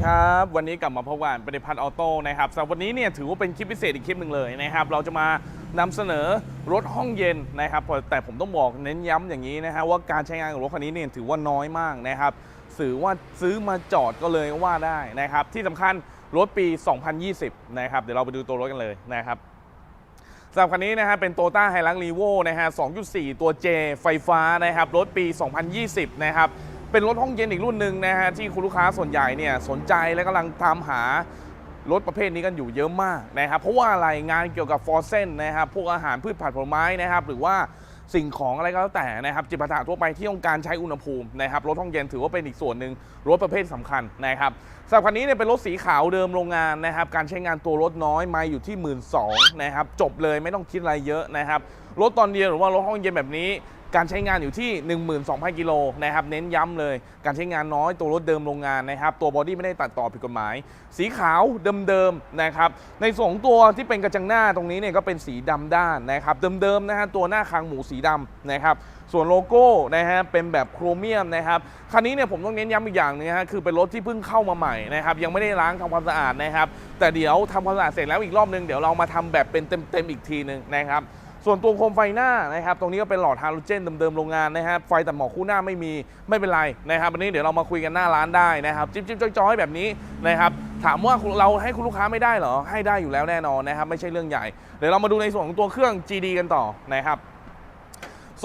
ดีครับ วันนี้กลับมาพบกันปฏิพัฒน์ออโต้นะครับสำหรับวันนี้เนี่ยถือว่าเป็นคลิปพิเศษอีกคลิปหนึ่งเลยนะครับ เราจะมานำเสนอรถห้องเย็นนะครับ แต่ผมต้องบอกเน้นย้ำอย่างนี้นะฮะว่าการใช้งานของรถคันนี้เนี่ยถือว่าน้อยมากนะครับสื่อว่าซื้อมาจอดก็เลยว่าได้นะครับ ที่สำคัญรถปี 2020 นะครับ เดี๋ยวเราไปดูตัวรถกันเลยนะครับสำหรับคันนี้นะฮะเป็นโตต้าไฮรังรีโวนะฮะ 2.4 ตัว J ไฟฟ้านะครับ รถปี 2020 นะครับ เป็นรถห้องเย็นอีกรุ่นหนึ่งนะฮะที่คุณลูกค้าส่วนใหญ่เนี่ยสนใจและกำลังตามหารถประเภทนี้กันอยู่เยอะมากนะครับเพราะว่าอะไรงานเกี่ยวกับฟอร์เซนนะครับพวกอาหารพืชผักผลไม้นะครับหรือว่าสิ่งของอะไรก็แล้วแต่นะครับจิปาถะทั่วไปที่ต้องการใช้อุณหภูมินะครับรถห้องเย็นถือว่าเป็นอีกส่วนหนึ่งรถประเภทสำคัญนะครับสำหรับคันนี้เนี่ยเป็นรถสีขาวเดิมโรงงานนะครับการใช้งานตัวรถน้อยไมาอยู่ที่ 1 2ื่นนะครับจบเลยไม่ต้องคิดอะไรเยอะนะครับรถตอนเดียวหรือว่ารถห้องเย็นแบบนี้ การใช้งานอยู่ที่ 12,000 กิโลนะครับ เน้นย้ำเลย การใช้งานน้อย ตัวรถเดิมโรงงานนะครับ ตัวบอดี้ไม่ได้ตัดต่อผิดกฎหมาย สีขาวเดิมๆนะครับ ในส่วนของตัวที่เป็นกระจังหน้าตรงนี้เนี่ยก็เป็นสีดำด้านนะครับ เดิมๆนะฮะ ตัวหน้าคางหมูสีดำนะครับ ส่วนโลโก้นะฮะ เป็นแบบโครเมียมนะครับ คันนี้เนี่ยผมต้องเน้นย้ำอีกอย่างหนึงฮะ คือเป็นรถที่เพิ่งเข้ามาใหม่นะครับ ยังไม่ได้ล้างทำความสะอาดนะครับ แต่เดี๋ยวทำความสะอาดเสร็จแล้วอีกรอบนึง เดี๋ยวเรามาทำแบบเป็นเต็มๆอีกทีหนึงนะครับ ส่วนตัวโคมไฟหน้านะครับ ตรงนี้ก็เป็นหลอดฮาโลเจนเดิมๆโรงงานนะครับ ไฟแต่หมอกคู่หน้าไม่มีไม่เป็นไรนะครับวันนี้เดี๋ยวเรามาคุยกันหน้าร้านได้นะครับ จิ๊บจิ๊บจ้อยๆแบบนี้นะครับถามว่าเราให้คุณลูกค้าไม่ได้เหรอให้ได้อยู่แล้วแน่นอนนะครับ ไม่ใช่เรื่องใหญ่เดี๋ยวเรามาดูในส่วนของตัวเครื่อง GD กันต่อนะครับ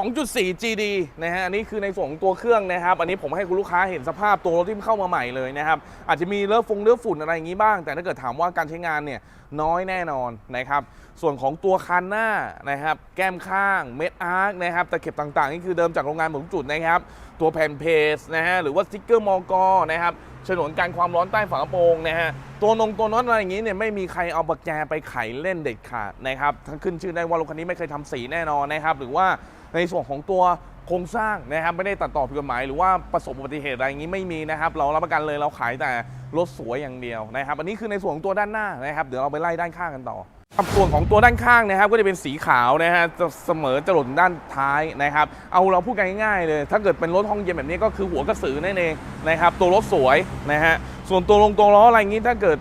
2.4 GD นะฮะอันนี้คือในส่วนของตัวเครื่องนะครับ อันนี้ผมให้คุณลูกค้าเห็นสภาพตัวรถที่เข้ามาใหม่เลยนะครับ อาจจะมีเลอะฟงเลอะฝุ่นอะไรอย่างนี้บ้าง แต่ถ้าเกิดถามว่าการใช้งานเนี่ยน้อยแน่นอนนะครับ ส่วนของตัวคันหน้านะครับ แก้มข้าง เม็ดอาร์คนะครับตะเข็บต่างๆ นี่คือเดิมจากโรงงานหมุนจุดนะครับ ตัวแผ่นเพจนะฮะหรือว่าสติ๊กเกอร์มอกอนะครับฉนวนกันความร้อนใต้ฝากระโปรงนะฮะตัวนงตัวน็อตอะไรอย่างนี้เนี่ยไม่มีใครเอาปากแจไปไขเล่นเด็ดขาดนะครับทั้งขึ้นชื่อได้ว่ารถคันนี้ไม่เคยทำสีแน่นอนนะครับหรือว่า ในส่วนของตัวโครงสร้างนะครับไม่ได้ตัดต่อผิดกฎหมาย หรือว่าประสบอุบัติเหตุอะไรอย่างนี้ไม่มีนะครับ เรารับประกันเลยเราขายแต่รถสวยอย่างเดียวนะครับ อันนี้คือในส่วนของตัวด้านหน้านะครับ เดี๋ยวเราไปไล่ด้านข้างกันต่อครับส่วนของตัวด้านข้างนะครับก็จะเป็นสีขาวนะฮะจะเสมอจรดด้านท้ายนะครับ เอาเราพูดกันง่ายๆเลย ถ้าเกิดเป็นรถห้องเย็นแบบนี้ก็คือหัวกระสือนั่นเองนะครับ ตัวรถสวยนะฮะส่วนตัวลงตัวล้ออะไรอย่างนี้ถ้าเกิด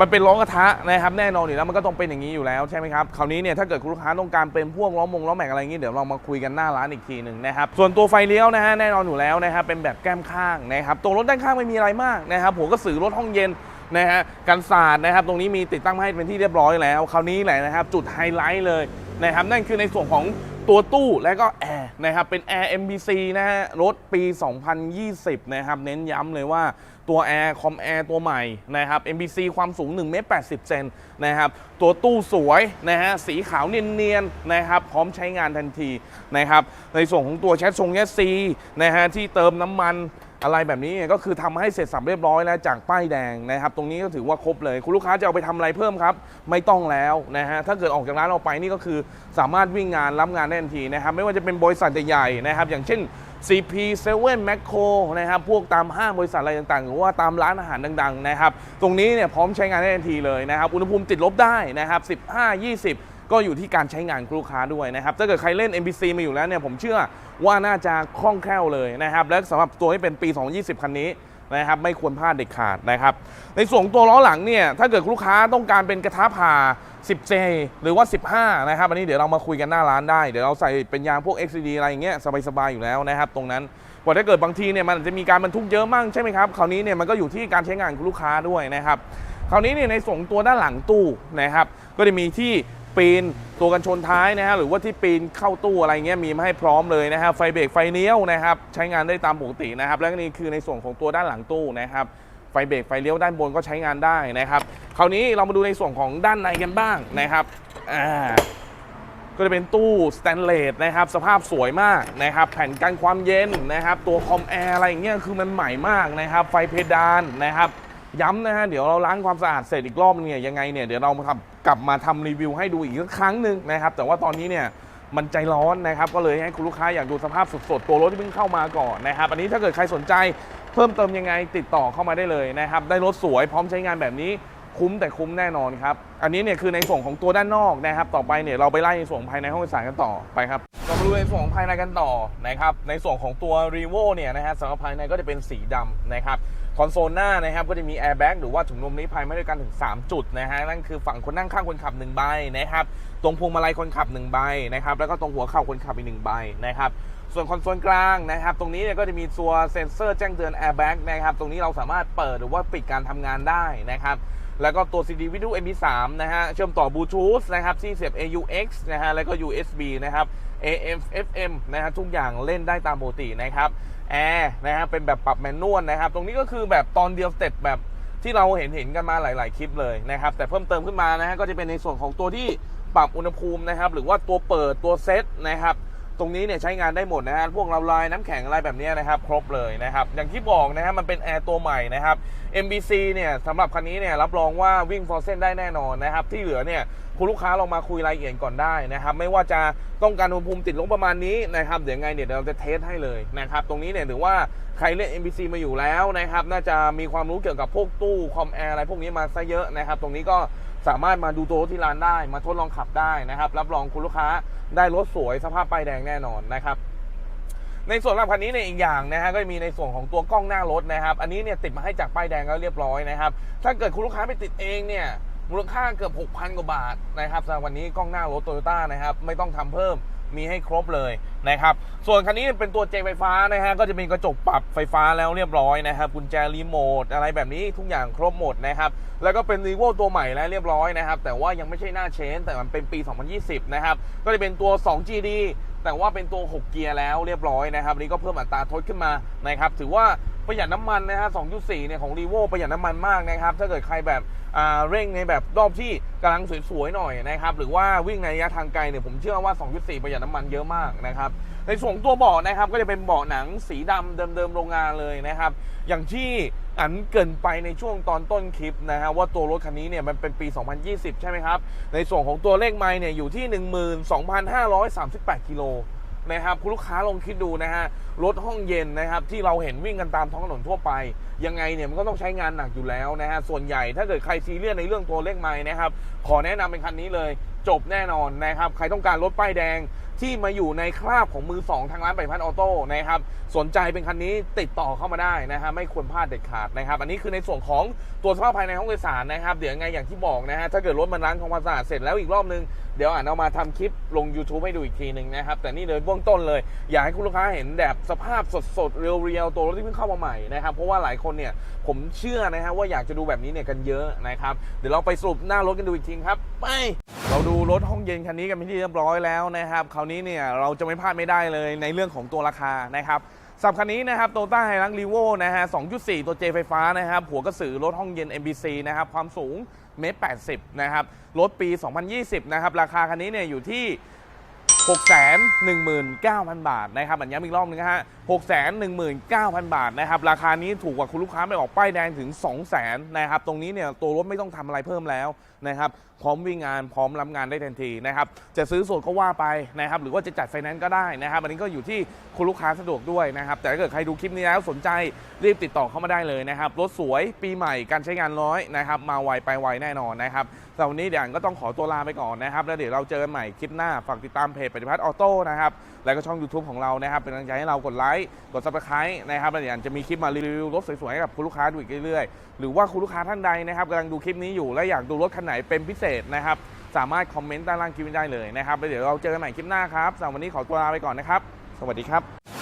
มันเป็นล้อกระทะนะครับแน่นอนอยู่แล้วมันก็ต้องเป็นอย่างนี้อยู่แล้วใช่ไหมครับคราวนี้เนี่ยถ้าเกิดคุณลูกค้าต้องการเป็นพวกล้อมงล้อแม็กอะไรอย่างนี้เดี๋ยวเรามาคุยกันหน้าร้านอีกทีหนึ่งนะครับส่วนตัวไฟเลี้ยวนะฮะแน่นอนอยู่แล้วนะครับเป็นแบบแก้มข้างนะครับตัวรถด้านข้างไม่มีอะไรมากนะครับหัวกระสือรถห้องเย็นนะฮะกันศาสตร์นะครับตรงนี้มีติดตั้งให้เป็นที่เรียบร้อยแล้ว คราวนี้แหละนะครับจุดไฮไลท์เลยนะครับนั่นคือในส่วนของ ตัวตู้และก็แอร์นะครับเป็นแอร์ MBC นะฮะรถปี 2020 นะครับ เน้นย้ำเลยว่าตัวแอร์คอมแอร์ตัวใหม่นะครับ MBC ความสูง1เมตร80เซนนะครับ ตัวตู้สวยนะฮะสีขาวเนียนๆนะครับ พร้อมใช้งานทันทีนะครับ ในส่วนของตัวแชททรงแชทซีนะฮะที่เติมน้ำมัน อะไรแบบนี้ก็คือทำให้เสร็จสับเรียบร้อยแล้วจากป้ายแดงนะครับ ตรงนี้ก็ถือว่าครบเลย คุณลูกค้าจะเอาไปทำอะไรเพิ่มครับ ไม่ต้องแล้วนะฮะถ้าเกิดออกจากร้านเราไปนี่ก็คือสามารถวิ่งงานรับงานได้ทันทีนะครับ ไม่ว่าจะเป็นบริษัทใหญ่ๆนะครับ อย่างเช่น CP7 Macro นะครับ พวกตามห้างบริษัทอะไรต่างๆ หรือว่าตามร้านอาหารดัง ๆ นะครับ ตรงนี้เนี่ยพร้อมใช้งานได้ทันทีเลยนะครับ อุณหภูมิติดลบได้นะครับ 15 20 ก็อยู่ที่การใช้งานลูกค้าด้วยนะครับถ้าเกิดใครเล่น MBC มาอยู่แล้วเนี่ยผมเชื่อว่าน่าจะคล่องแคล่วเลยนะครับและสำหรับตัวที่เป็นปี 2020 คันนี้นะครับไม่ควรพลาดเด็ดขาดนะครับ ในส่วนของตัวล้อหลังเนี่ยถ้าเกิดลูกค้าต้องการเป็นกระทะผ่า 10J หรือว่า 15 นะครับ อันนี้เดี๋ยวเรามาคุยกันหน้าร้านได้ เดี๋ยวเราใส่เป็นยางพวก XCD อะไรอย่างเงี้ยสบายๆอยู่แล้วนะครับ ตรงนั้นกว่าถ้าเกิดบางทีเนี่ยมันอาจจะมีการบรรทุกเยอะมากใช่ไหมครับคราวนี้เนี่ยมันก็อยู่ที่การใช้งานของลูกค้าด้วยนะครับคราวนี้เนี่ยในส่วนของตัวด้านหลังตู้นะครับก็จะมีที่ ปีนตัวกันชนท้ายนะฮะหรือว่าที่ปีนเข้าตู้อะไรเงี้ยมีมาให้พร้อมเลยนะครับไฟเบรกไฟเลี้ยวนะครับใช้งานได้ตามปกตินะครับ และนี่คือในส่วนของตัวด้านหลังตู้นะครับไฟเบรกไฟเลี้ยวด้านบนก็ใช้งานได้นะครับ คราวนี้เรามาดูในส่วนของด้านในกันบ้างนะครับอ่าก็จะเป็นตู้สแตนเลสนะครับสภาพสวยมากนะครับแผ่นกันความเย็นนะครับตัวคอมแอร์อะไรอย่างเงี้ยคือมันใหม่มากนะครับไฟเพดานนะครับ ย้ำนะฮะเดี๋ยวเราล้างความสะอาดเสร็จอีกรอบนึงเนี่ยยังไงเนี่ยเดี๋ยวเรามาทำกลับมาทำรีวิวให้ดูอีกสักครั้งหนึ่งนะครับแต่ว่าตอนนี้เนี่ยมันใจร้อนนะครับก็เลยให้คุณลูกค้าอยากดูสภาพสดๆตัวรถที่เพิ่งเข้ามาก่อนนะครับอันนี้ถ้าเกิดใครสนใจเพิ่มเติมยังไงติดต่อเข้ามาได้เลยนะครับได้รถสวยพร้อมใช้งานแบบนี้ คุ้มแต่คุ้มแน่นอนครับ อันนี้เนี่ยคือในส่วนของตัวด้านนอกนะครับ ต่อไปเนี่ยเราไปไล่ในส่วนของภายในห้องโดยสารกันต่อไปครับเรามาดูในส่วนของภายในกันต่อนะครับ ในส่วนของตัว r e v o เนี่ยนะฮะสำหรับภายในก็จะเป็นสีดำนะครับคอนโซลหน้านะครับก็จะมีแอร์แบ็กหรือว่าถุงลมนิรภัยมาด้วยกันถึง 3 จุดนะฮะนั่นคือฝั่งคนนั่งข้างคนขับ1ใบนะครับตรงพวงมาลัยคนขับ1ใบนะครับแล้วก็ตรงหัวเข่าคนขับอีก1ใบนะครับ ส่วนคอนโซลกลางนะครับ ตรงนี้เนี่ยก็จะมีตัวเซ็นเซอร์แจ้งเตือน Airbag นะครับ ตรงนี้เราสามารถเปิดหรือว่าปิดการทำงานได้นะครับแล้วก็ตัว CD Video MP3 นะฮะ เชื่อมต่อบลูทูธนะครับที่เสียบ AUX นะฮะ แล้วก็ USB นะครับ AM FM นะฮะ ทุกอย่างเล่นได้ตามปกตินะครับ แอร์นะฮะ เป็นแบบปรับแมนนวลนะครับ ตรงนี้ก็คือแบบตอนเดียวสเต็ปแบบที่เราเห็นเห็นกันมาหลาย ๆ คลิปเลยนะครับ แต่เพิ่มเติมขึ้นมานะฮะ ก็จะเป็นในส่วนของตัวที่ปรับอุณหภูมินะครับ หรือว่าตัวเปิดตัวเซตนะครับ ตรงนี้เนี่ยใช้งานได้หมดนะฮะพวกเราลายน้ำแข็งอะไรแบบนี้นะครับ ครบเลยนะครับ อย่างที่บอกนะฮะมันเป็นแอร์ตัวใหม่นะครับ MBC เนี่ยสำหรับคันนี้เนี่ยรับรองว่าวิ่งฟอร์เซนได้แน่นอนนะครับ ที่เหลือเนี่ยคุณลูกค้าลองมาคุยรายละเอียดก่อนได้นะครับ ไม่ว่าจะต้องการอุณหภูมิติดลบประมาณนี้นะครับเดี๋ยวไงเนี่ยเดี๋ยวเราจะเทสให้เลยนะครับ ตรงนี้เนี่ยถือว่าใครเล่น MBC มาอยู่แล้วนะครับ น่าจะมีความรู้เกี่ยวกับพวกตู้คอมแอร์อะไรพวกนี้มาซะเยอะนะครับ ตรงนี้ก็ สามารถมาดูตัวรถที่ร้านได้มาทดลองขับได้นะครับ รับรองคุณลูกค้าได้รถสวยสภาพป้ายแดงแน่นอนนะครับในส่วนสำหรับคันนี้เนี่ยอีกอย่างนะฮะก็จะมีในส่วนของตัวกล้องหน้ารถนะครับ อันนี้เนี่ยติดมาให้จากป้ายแดงแล้วเรียบร้อยนะครับ ถ้าเกิดคุณลูกค้าไปติดเองเนี่ยมูลค่าเกือบ 6,000 กว่าบาทนะครับสำหรับวันนี้กล้องหน้ารถโตโยต้านะครับ ไม่ต้องทำเพิ่ม มีให้ครบเลยนะครับ ส่วนคันนี้เป็นตัวเจไฟฟ้านะฮะ ก็จะเป็นกระจกปรับไฟฟ้าแล้วเรียบร้อยนะครับ กุญแจรีโมทอะไรแบบนี้ทุกอย่างครบหมดนะครับ แล้วก็เป็นรีโวตัวใหม่แล้วเรียบร้อยนะครับ แต่ว่ายังไม่ใช่หน้าเชน แต่มันเป็นปี 2020 นะครับ ก็จะเป็นตัว 2GD แต่ว่าเป็นตัว 6 เกียร์แล้วเรียบร้อยนะครับอันนี้ก็เพิ่มอัตราทดขึ้นมานะครับ ถือว่า ประหยัดน้ำมันนะฮะ 2.4 เนี่ยของ r ีโวประหยัดน้ำมันมากนะครับ ถ้าเกิดใครแบบอ่าเร่งในแบบรอบที่กำลังสวยๆหน่อยนะครับ หรือว่าวิ่งในระยะทางไกลเนี่ยผมเชื่อว่า 2.4 ประหยัดน้ำมันเยอะมากนะครับ ในส่วนตัวเบาะนะครับก็จะเป็นเบาะหนังสีดำเดิมๆโรงงานเลยนะครับ อย่างที่อันเกินไปในช่วงตอนต้นคลิปนะฮะว่าตัวรถคันนี้เนี่ยมันเป็นปี 2020 ใช่ไหมครับ ในส่วนของตัวเลขไมล์เนี่ยอยู่ที่ 12,538กิโล นะครับคุณลูกค้าลองคิดดูนะฮะรถห้องเย็นนะครับที่เราเห็นวิ่งกันตามท้องถนนทั่วไป ยังไงเนี่ยมันก็ต้องใช้งานหนักอยู่แล้วนะฮะส่วนใหญ่ถ้าเกิดใครซีเรียสในเรื่องตัวเลขไม้นะครับขอแนะนำเป็นคันนี้เลย จบแน่นอนนะครับ ใครต้องการรถป้ายแดงที่มาอยู่ในคราบของมือสองทางร้านใบพัดออโต้นะครับ สนใจเป็นคันนี้ติดต่อเข้ามาได้นะฮะไม่ควรพลาดเด็ดขาดนะครับ อันนี้คือในส่วนของตัวสภาพภายในห้องโดยสารนะครับ เดี๋ยวยังไงอย่างที่บอกนะฮะถ้าเกิดรถมันล้างทำความสะอาดเสร็จแล้วอีกรอบนึง เดี๋ยวอ่านเอามาทำคลิปลง YouTube ให้ดูอีกทีหนึ่งนะครับ แต่นี่เลยเบื้องต้นเลย อยากให้คุณลูกค้าเห็นแบบสภาพสดๆเรียวๆตัวรถที่เพิ่งเข้ามาใหม่นะครับเพราะว่าหลายคนเนี่ยผมเชื่อนะฮะว่าอยากจะดูแบบนี้เนี่ยกันเยอะนะครับเดี๋ยวเราไปสรุปหน้ารถกันดูอีกทีครับไปเราดููรถห้องเย็นคันนี้กันเป็นที่เรียบร้อยแล้วนะครับคราวนี้เนี่ยเราจะไม่พลาดไม่ได้เลยในเรื่องของตัวราคานะครับสับคันนี้นะครับโตต้าไฮรังรีโวนะฮะ 2.4 ตัวเจไฟฟ้านะครับ หัวกระสือรถห้องเย็น MBC นะครับ ความสูงเมตร 80 นะครับ รถปี 2020 นะครับ ราคาคันนี้เนี่ยอยู่ที่ 619,000 บาทนะครับอันย้ำอีกรอบนึงนะฮะ619,000 บาทนะครับราคานี้ถูกกว่าคุณลูกค้าไปออกป้ายแดงถึง 200,000นะครับตรงนี้เนี่ยตัวรถไม่ต้องทำอะไรเพิ่มแล้วนะครับพร้อมวิ่งงานพร้อมรับงานได้ทันทีนะครับจะซื้อสดก็ว่าไปนะครับหรือว่าจะจัดไฟแนนซ์ก็ได้นะครับอันนี้ก็อยู่ที่คุณลูกค้าสะดวกด้วยนะครับแต่ถ้าเกิดใครดูคลิปนี้แล้วสนใจรีบติดต่อเข้ามาได้เลยนะครับรถสวยปีใหม่การใช้งานน้อยนะครับมาไวไปไวแน่นอนนะครับสำหรับวันนี้เดี๋ยวก็ต้องขอตัวลาไปก่อนนะครับแล้วเดี๋ยวเราเจอกันใหม่คลิปหน้าฝากติดตามเพจปฏิพัฒน์ออโต้นะครับ แล้วก็ช่อง YouTube ของเรานะครับ เป็นกำลังใจให้เรากดไลค์กดซับสไครต์นะครับแล้วเดี๋ยวจะมีคลิปมารีวิวรถสวยๆให้กับคุณลูกค้าดูอีกเรื่อยๆ หรือว่าคุณลูกค้าท่านใดนะครับกำลังดูคลิปนี้อยู่และอยากดูรถคันไหนเป็นพิเศษนะครับสามารถคอมเมนต์ใต้ล่างคลิปได้เลยนะครับแล้วเดี๋ยวเราเจอกันใหม่คลิปหน้าครับสำหรับวันนี้ขอตัวลาไปก่อนนะครับ สวัสดีครับ